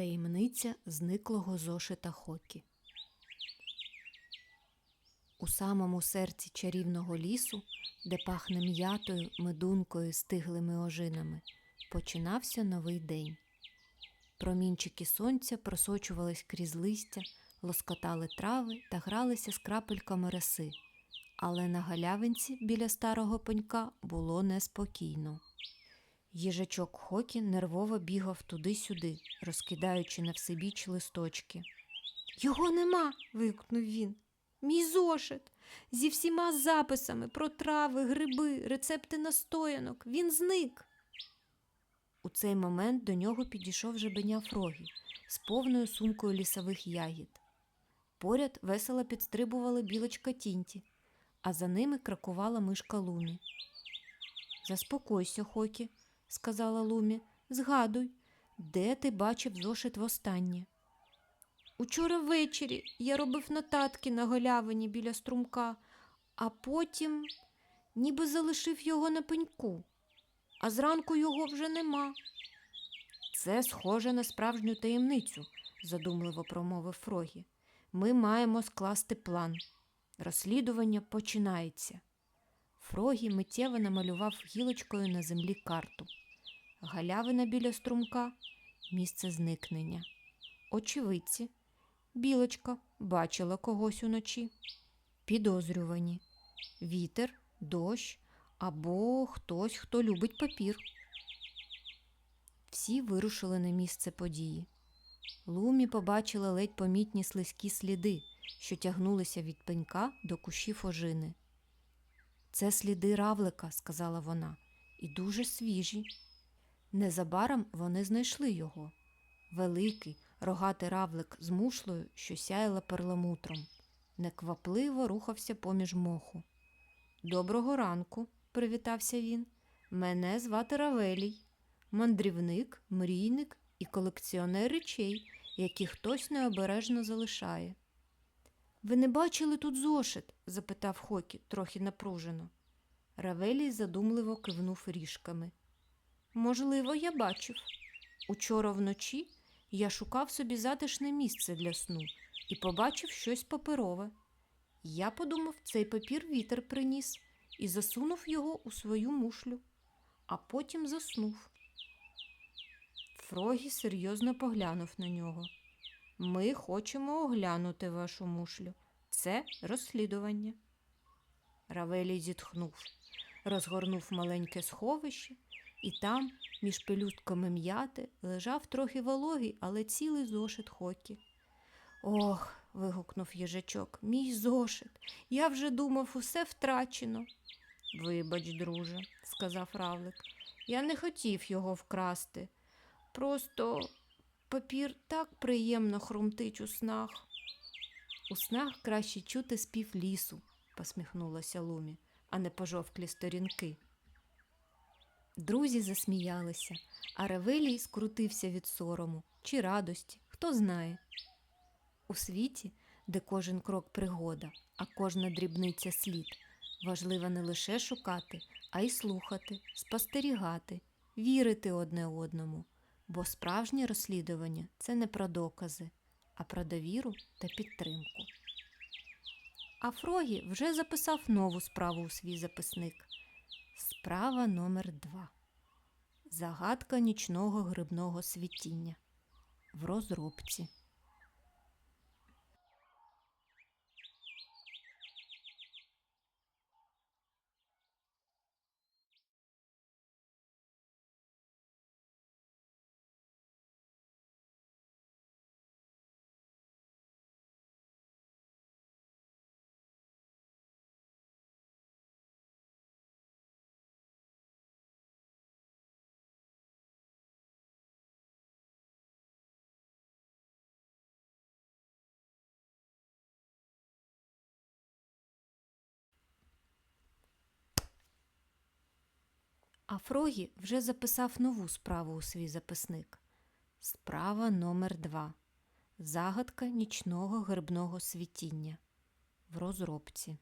Таємниця зниклого зошита Хокі. У самому серці чарівного лісу, де пахне м'ятою, медункою, стиглими ожинами, починався новий день. Промінчики сонця просочувались крізь листя, лоскотали трави та гралися з крапельками роси. Але на галявинці біля старого пенька було неспокійно. Їжачок Хокі нервово бігав туди-сюди, розкидаючи на всебіч листочки. Його нема. вигукнув він. Мій зошит зі всіма записами про трави, гриби, рецепти настоянок. Він зник. У цей момент до нього підійшов жебеня Фрогі з повною сумкою лісових ягід. Поряд весело підстрибувала білочка Тінті, а за ними кракувала мишка Лумі. Заспокойся, Хокі, сказала Лумі. Згадуй, де ти бачив зошит востаннє? Учора ввечері я робив нотатки на галявині біля струмка, а потім ніби залишив його на пеньку, а зранку його вже нема. Це схоже на справжню таємницю, задумливо промовив Фрогі. Ми маємо скласти план. Розслідування починається. Фрогі миттєво намалював гілочкою на землі карту. Галявина біля струмка місце зникнення. Очевидці. Білочка бачила когось уночі. Підозрювані. Вітер, дощ або хтось, хто любить папір. Всі вирушили на місце події. Лумі побачила ледь помітні слизькі сліди, що тягнулися від пенька до кущів ожини. Це сліди равлика, сказала вона, і дуже свіжі. Незабаром вони знайшли його. Великий, рогатий равлик з мушлею, що сяяла перламутром, неквапливо рухався поміж моху. Доброго ранку, привітався він. Мене звати Равелій, мандрівник, мрійник і колекціонер речей, які хтось необережно залишає. Ви не бачили тут зошит? запитав Хокі, трохи напружено. Равелій задумливо кивнув ріжками. Можливо, я бачив. Учора вночі я шукав собі затишне місце для сну і побачив щось паперове. Я подумав, цей папір вітер приніс і засунув його у свою мушлю, а потім заснув. Фрогі серйозно поглянув на нього. Ми хочемо оглянути вашу мушлю. Це розслідування. Равелій зітхнув, розгорнув маленьке сховище, і там, між пелюстками м'яти, лежав трохи вологий, але цілий зошит Хокі. Ох, вигукнув їжачок, мій зошит. Я вже думав, усе втрачено. Вибач, друже, сказав Равлик. Я не хотів його вкрасти. Просто папір так приємно хрумтить у снах. У снах краще чути спів лісу, посміхнулася Лумі, а не пожовклі сторінки. Друзі засміялися, а Ревелій скрутився від сорому чи радості, хто знає. У світі, де кожен крок пригода, а кожна дрібниця слід, важливо не лише шукати, а й слухати, спостерігати, вірити одне одному, бо справжнє розслідування це не про докази, а про довіру та підтримку. А Фрогі вже записав нову справу у свій записник. Справа номер 2 Загадка нічного грибного світіння в розробці. А Фрогі вже записав нову справу у свій записник. Справа номер 2 Загадка нічного грибного світіння в розробці.